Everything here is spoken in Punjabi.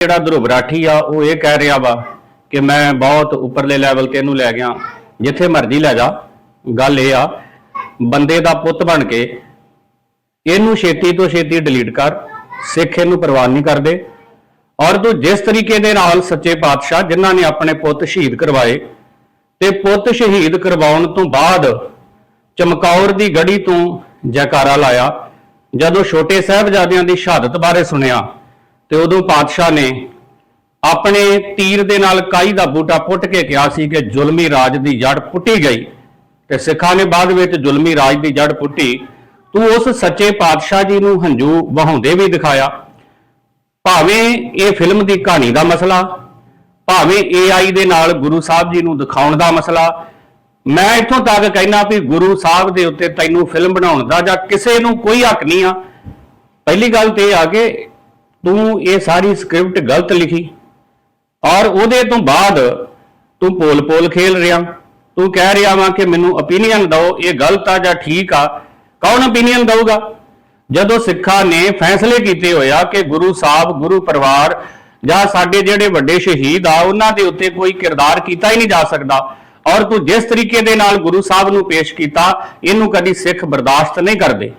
ਜਿਹੜਾ ਧਰੁਵ ਰਾਠੀ ਆ, ਉਹ ਇਹ ਕਹਿ ਰਿਹਾ ਵਾ ਕਿ ਮੈਂ ਬਹੁਤ ਉੱਪਰਲੇ ਲੈਵਲ ਤੇ ਇਹਨੂੰ ਲੈ ਗਿਆ। ਜਿੱਥੇ ਮਰਜ਼ੀ ਲੈ ਜਾ। ਗੱਲ ਇਹ ਆ, ਬੰਦੇ ਦਾ ਪੁੱਤ ਬਣ ਕੇ ਇਹਨੂੰ ਛੇਤੀ ਤੋਂ ਛੇਤੀ ਡਿਲੀਟ ਕਰ। ਸਿੱਖ ਇਹਨੂੰ ਪ੍ਰਵਾਨ ਨਹੀਂ ਕਰਦੇ। ਔਰ ਤੂੰ ਜਿਸ ਤਰੀਕੇ ਦੇ ਨਾਲ ਸੱਚੇ ਪਾਤਸ਼ਾਹ, ਜਿਨ੍ਹਾਂ ਨੇ ਆਪਣੇ ਪੁੱਤ ਸ਼ਹੀਦ ਕਰਵਾਏ, ਤੇ ਪੁੱਤ ਸ਼ਹੀਦ ਕਰਵਾਉਣ ਤੋਂ ਬਾਅਦ ਚਮਕੌਰ ਦੀ ਗੜੀ ਤੋਂ ਜੈਕਾਰਾ ਲਾਇਆ। ਜਦੋਂ ਛੋਟੇ ਸਾਹਿਬਜ਼ਾਦਿਆਂ ਦੀ ਸ਼ਹਾਦਤ ਬਾਰੇ ਸੁਣਿਆ ਤੇ ਉਦੋਂ ਪਾਤਸ਼ਾਹ ਨੇ ਆਪਣੇ ਤੀਰ ਦੇ ਨਾਲ ਕਾਈ ਦਾ ਬੂਟਾ ਪੁੱਟ ਕੇ ਕਿਹਾ ਸੀ ਕਿ ਜ਼ੁਲਮੀ ਰਾਜ ਦੀ ਜੜ ਪੁੱਟੀ ਗਈ ਤੇ ਸਿੱਖਾਂ ਨੇ ਬਾਅਦ ਵਿੱਚ ਜ਼ੁਲਮੀ ਰਾਜ ਦੀ ਜੜ ਪੁੱਟੀ। ਤੂੰ ਉਸ ਸੱਚੇ ਪਾਤਸ਼ਾਹ ਜੀ ਨੂੰ ਹੰਝੂ ਵਹਾਉਂਦੇ ਵੀ ਦਿਖਾਇਆ। ਭਾਵੇਂ ਇਹ ਫਿਲਮ ਦੀ ਕਹਾਣੀ ਦਾ ਮਸਲਾ, ਭਾਵੇਂ AI ਦੇ ਨਾਲ ਗੁਰੂ ਸਾਹਿਬ ਜੀ ਨੂੰ ਦਿਖਾਉਣ ਦਾ ਮਸਲਾ, ਮੈਂ ਇੱਥੋਂ ਤੱਕ ਕਹਿਣਾ ਵੀ ਗੁਰੂ ਸਾਹਿਬ ਦੇ ਉੱਤੇ ਤੈਨੂੰ ਫਿਲਮ ਬਣਾਉਣ ਦਾ ਜਾਂ ਕਿਸੇ ਨੂੰ ਕੋਈ ਹੱਕ ਨਹੀਂ ਆ। ਪਹਿਲੀ ਗੱਲ ਤੇ ਇਹ ਆ ਕਿ ਤੂੰ ਇਹ ਸਾਰੀ ਸਕ੍ਰਿਪਟ ਗਲਤ ਲਿਖੀ ਔਰ ਉਹਦੇ ਤੋਂ ਬਾਅਦ ਤੂੰ ਪੋਲ-ਪੋਲ ਖੇਲ ਰਿਹਾ। ਤੂੰ ਕਹਿ ਰਿਹਾ ਵਾਂ ਕਿ ਮੈਨੂੰ opinion ਦਿਓ, ਇਹ ਗਲਤ ਆ ਜਾਂ ਠੀਕ ਆ, ਕੌਣ opinion ਦਊਗਾ? ਜਦੋਂ ਸਿੱਖਾਂ ਨੇ ਫੈਸਲੇ ਕੀਤੇ ਹੋਇਆ ਕਿ ਗੁਰੂ ਸਾਹਿਬ, ਗੁਰੂ ਪਰਿਵਾਰ ਜਾਂ ਸਾਡੇ ਜਿਹੜੇ ਵੱਡੇ ਸ਼ਹੀਦ ਆ, ਉਹਨਾਂ ਦੇ ਉੱਤੇ ਕੋਈ ਕਿਰਦਾਰ ਕੀਤਾ ਹੀ ਨਹੀਂ ਜਾ ਸਕਦਾ। ਔਰ ਤੂੰ ਜਿਸ ਤਰੀਕੇ ਦੇ ਨਾਲ ਗੁਰੂ ਸਾਹਿਬ ਨੂੰ ਪੇਸ਼ ਕੀਤਾ, ਇਹਨੂੰ ਕਦੀ ਸਿੱਖ ਬਰਦਾਸ਼ਤ ਨਹੀਂ ਕਰਦੇ।